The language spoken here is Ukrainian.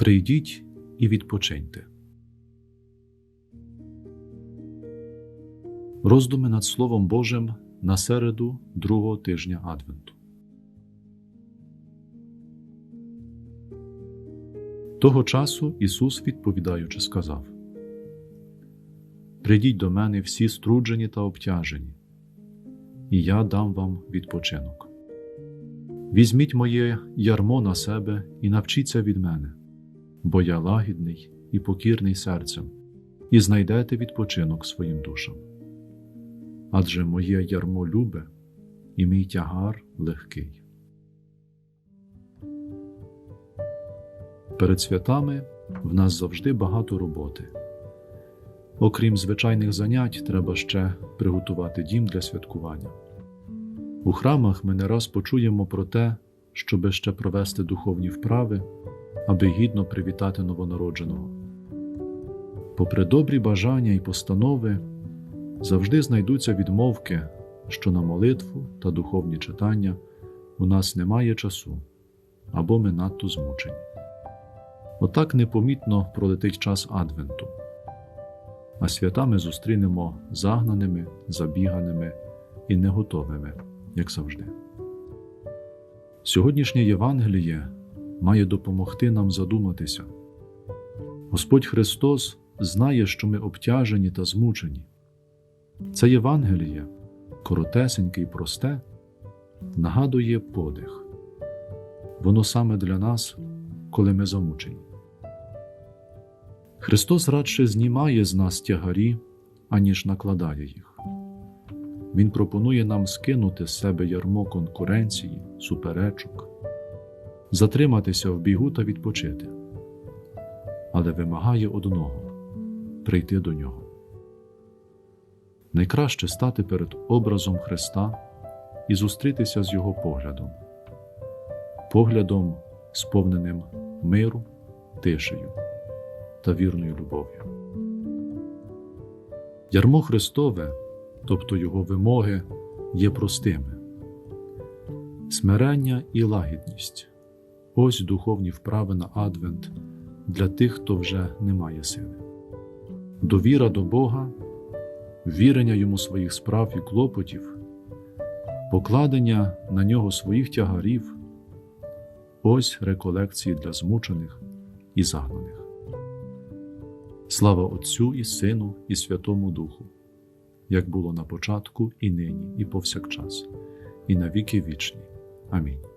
Прийдіть і відпочиньте. Роздуми над Словом Божим на середу другого тижня Адвенту. Того часу Ісус, відповідаючи, сказав: Прийдіть до мене всі струджені та обтяжені, і я дам вам відпочинок. Візьміть моє ярмо на себе і навчіться від мене, бо я лагідний і покірний серцем, і знайдете відпочинок своїм душам. Адже моє ярмо любе, і мій тягар легкий. Перед святами в нас завжди багато роботи. Окрім звичайних занять, треба ще приготувати дім для святкування. У храмах ми не раз почуємо про те, щоби ще провести духовні вправи, аби гідно привітати новонародженого. Попри добрі бажання і постанови, завжди знайдуться відмовки, що на молитву та духовні читання у нас немає часу або ми надто змучені. Отак непомітно пролетить час Адвенту, а свята ми зустрінемо загнаними, забіганими і неготовими, як завжди. Сьогоднішнє Євангеліє має допомогти нам задуматися. Господь Христос знає, що ми обтяжені та змучені. Це Євангеліє, коротесеньке і просте, нагадує подих. Воно саме для нас, коли ми замучені. Христос радше знімає з нас тягарі, аніж накладає їх. Він пропонує нам скинути з себе ярмо конкуренції, суперечок, затриматися в бігу та відпочити, але вимагає одного прийти до нього. Найкраще стати перед образом Христа і зустрітися з Його поглядом, поглядом, сповненим миру, тишею та вірною любов'ю. Ярмо Христове, тобто Його вимоги, є простими. Смирення і лагідність ось духовні вправи на Адвент для тих, хто вже не має сили. Довіра до Бога, вірення йому своїх справ і клопотів, покладення на нього своїх тягарів ось реколекції для змучених і загнаних. Слава Отцю і Сину, і Святому Духу, як було на початку, і нині, і повсякчас, і на віки вічні. Амінь.